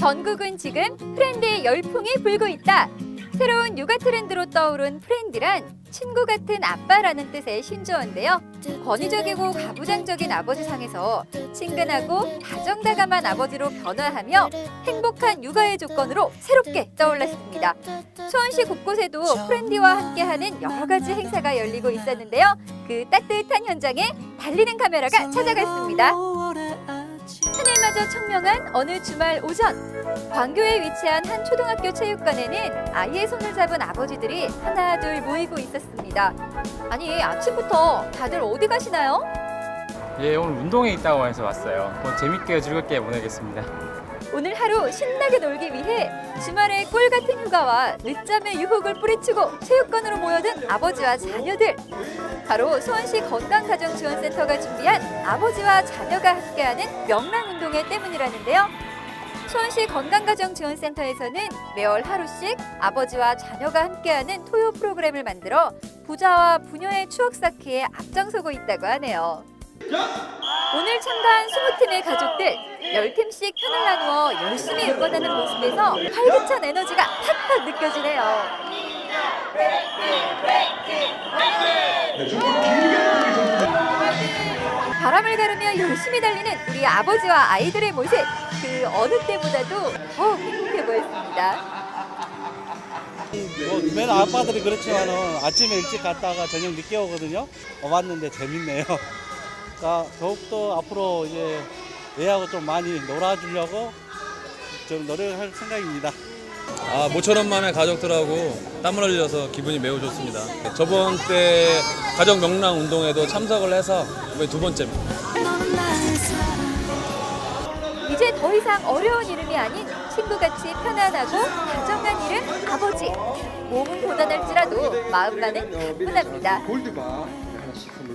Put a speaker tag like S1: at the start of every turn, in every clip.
S1: 전국은 지금 프렌드의 열풍이 불고 있다. 새로운 육아 트렌드로 떠오른 프렌드란 친구 같은 아빠라는 뜻의 신조어인데요. 권위적이고 가부장적인 아버지 상에서 친근하고 다정다감한 아버지로 변화하며 행복한 육아의 조건으로 새롭게 떠올랐습니다. 수원시 곳곳에도 프렌디와 함께하는 여러 가지 행사가 열리고 있었는데요. 그 따뜻한 현장에 달리는 카메라가 찾아갔습니다. 하늘마저 청명한 어느 주말 오전 광교에 위치한 한 초등학교 체육관에는 아이의 손을 잡은 아버지들이 하나 둘 모이고 있었습니다. 아니 아침부터 다들 어디 가시나요?
S2: 예, 오늘 운동회 있다고 해서 왔어요. 뭐 재밌게 즐겁게 보내겠습니다.
S1: 오늘 하루 신나게 놀기 위해 주말에 꿀 같은 휴가와 늦잠의 유혹을 뿌리치고 체육관으로 모여든 아버지와 자녀들. 바로 수원시 건강가정지원센터가 준비한 아버지와 자녀가 함께하는 명랑운동회 때문이라는데요. 수원시 건강가정지원센터에서는 매월 하루씩 아버지와 자녀가 함께하는 토요 프로그램을 만들어 부자와 부녀의 추억 쌓기에 앞장서고 있다고 하네요. 오늘 참가한 20팀의 가족들 10팀씩 편을 나누어 열심히 응원하는 모습에서 활기찬 에너지가 팍팍 느껴지네요. 바람을 가르며 열심히 달리는 우리 아버지와 아이들의 모습 그 어느 때보다도 더 행복해 보였습니다.
S3: 뭐맨 아빠들이 그렇지만은 아침에 일찍 갔다가 저녁 늦게 오거든요. 어, 왔는데 재밌네요. 그러니까 더욱더 앞으로 이제 애하고 좀 많이 놀아주려고 좀 노력할 생각입니다.
S4: 아, 모처럼 만에 가족들하고 땀을 흘려서 기분이 매우 좋습니다. 저번 때 가족 명랑 운동에도 참석을 해서 이번에 두 번째입니다.
S1: 이제 더 이상 어려운 이름이 아닌 친구같이 편안하고 다정한 이름 아버지. 몸은 고단할지라도 마음만은 가뿐합니다.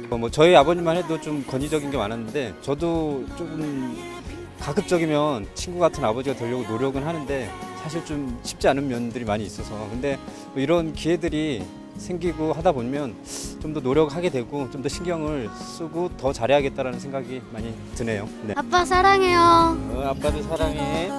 S5: 어, 뭐 저희 아버님만 해도 좀 권위적인 게 많았는데 저도 조금 가급적이면 친구 같은 아버지가 되려고 노력은 하는데 사실 좀 쉽지 않은 면들이 많이 있어서 근데 뭐 이런 기회들이 생기고 하다 보면 좀 더 노력하게 되고 좀 더 신경을 쓰고 더 잘해야겠다라는 생각이 많이 드네요. 네.
S6: 아빠 사랑해요.
S5: 어, 아빠도 사랑해.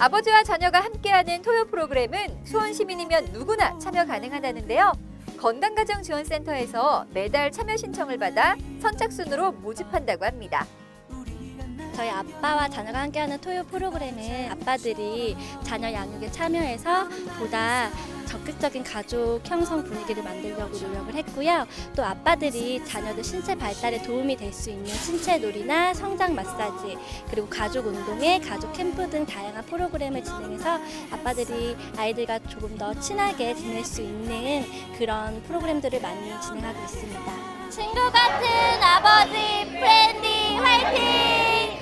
S1: 아버지와 자녀가 함께하는 토요 프로그램은 수원 시민이면 누구나 참여 가능하다는데요. 건강가정지원센터에서 매달 참여 신청을 받아 선착순으로 모집한다고 합니다.
S6: 저희 아빠와 자녀가 함께하는 토요 프로그램은 아빠들이 자녀 양육에 참여해서 보다 적극적인 가족 형성 분위기를 만들려고 노력을 했고요. 또 아빠들이 자녀들 신체 발달에 도움이 될 수 있는 신체 놀이나 성장 마사지 그리고 가족 운동회, 가족 캠프 등 다양한 프로그램을 진행해서 아빠들이 아이들과 조금 더 친하게 지낼 수 있는 그런 프로그램들을 많이 진행하고 있습니다. 친구 같은 아버지 프렌디 화이팅!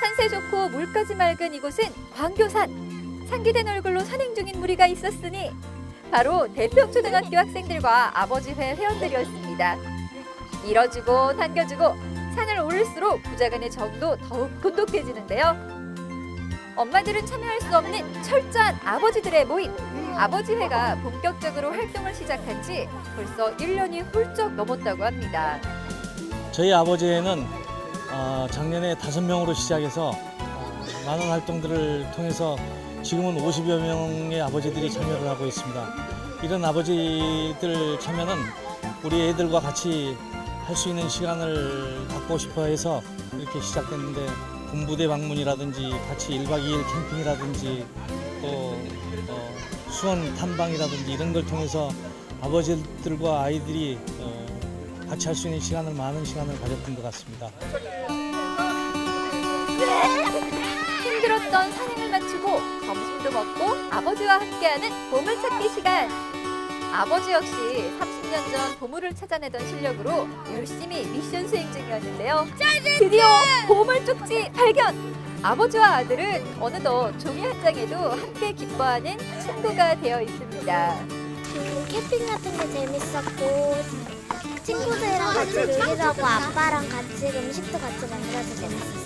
S1: 산세 좋고 물까지 맑은 이곳은 광교산. 상기된 얼굴로 산행 중인 무리가 있었으니 바로 대평초등학교 학생들과 아버지 회 회원들이었습니다. 밀어주고 당겨주고 산을 오를수록 부자간의 정도 더욱 돈독해지는데요. 엄마들은 참여할 수 없는 철저한 아버지들의 모임 아버지 회가 본격적으로 활동을 시작한 지 벌써 1년이 훌쩍 넘었다고 합니다.
S7: 저희 아버지에는 어, 작년에 다섯 명으로 시작해서 어, 많은 활동들을 통해서 지금은 50여 명의 아버지들이 참여를 하고 있습니다. 이런 아버지들 참여는 우리 애들과 같이 할 수 있는 시간을 갖고 싶어 해서 이렇게 시작됐는데 군부대 방문이라든지 같이 1박 2일 캠핑이라든지 또 어, 수원 탐방이라든지 이런 걸 통해서 아버지들과 아이들이 어, 같이 할 수 있는 시간을 많은 시간을 가졌던 것 같습니다.
S1: 힘들었던 산 점심도 먹고 아버지와 함께하는 보물찾기 시간. 아버지 역시 30년 전 보물을 찾아내던 실력으로 열심히 미션 수행 중이었는데요. 드디어 보물 쪽지 발견! 아버지와 아들은 어느덧 종이 한 장에도 함께 기뻐하는 친구가 되어 있습니다.
S8: 그 캠핑 같은 게 재밌었고 친구들이랑 같이 놀기도 하고 아빠랑 같이 음식도 같이 만들어서 재밌었어요.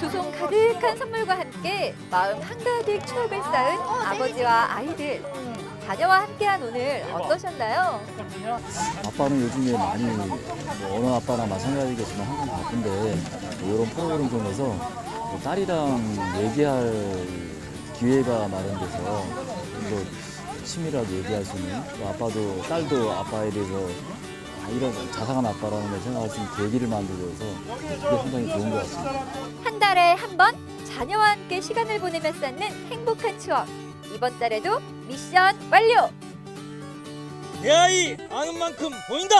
S1: 두 손 가득한 선물과 함께 마음 한가득 추억을 쌓은 아버지와 아이들. 자녀와 함께한 오늘 어떠셨나요?
S9: 아빠는 요즘에 많이 뭐 어느 아빠나 마찬가지겠지만 항상 바쁜데 뭐 이런 프로그램 통해서 그 딸이랑 얘기할 기회가 마련돼서 좀더 치밀하게 얘기할 수 있는 또 아빠도 딸도 아빠에 대해서 아, 이런 자상한 아빠라는 걸 생각할 수 있는 계기를 만들어서 그게 상당히 좋은 것 같습니다.
S1: 한 달에 한 번 자녀와 함께 시간을 보내며 쌓는 행복한 추억. 이번 달에도 미션 완료!
S7: 내 아이 아는 만큼 보인다.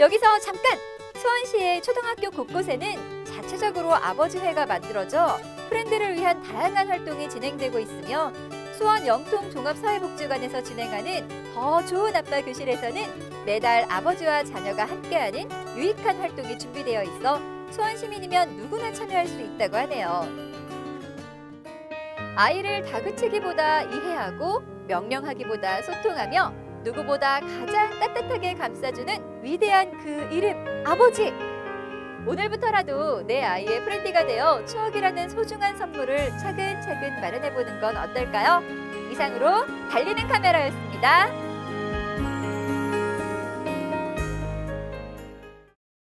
S1: 여기서 잠깐! 수원시의 초등학교 곳곳에는 자체적으로 아버지회가 만들어져 프렌드를 위한 다양한 활동이 진행되고 있으며 수원 영통 종합사회복지관에서 진행하는 더 좋은 아빠 교실에서는 매달 아버지와 자녀가 함께하는 유익한 활동이 준비되어 있어 수원 시민이면 누구나 참여할 수 있다고 하네요. 아이를 다그치기보다 이해하고 명령하기보다 소통하며 누구보다 가장 따뜻하게 감싸주는 위대한 그 이름 아버지. 오늘부터라도 내 아이의 프렌디가 되어 추억이라는 소중한 선물을 차근차근 마련해 보는 건 어떨까요? 이상으로 달리는 카메라였습니다.